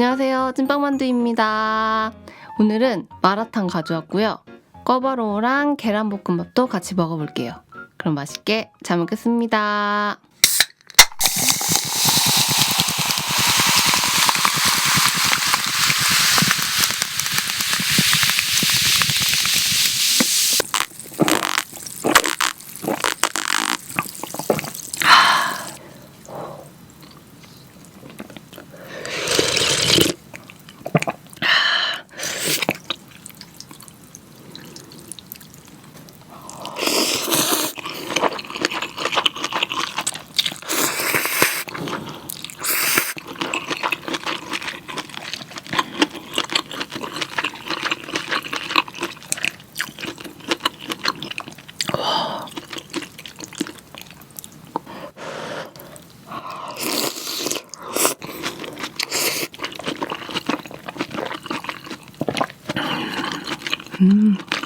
안녕하세요. 찐빵만두입니다. 오늘은 마라탕 가져왔고요. 꿔바로우랑 계란볶음밥도 같이 먹어볼게요. 그럼 맛있게 잘 먹겠습니다. Mm.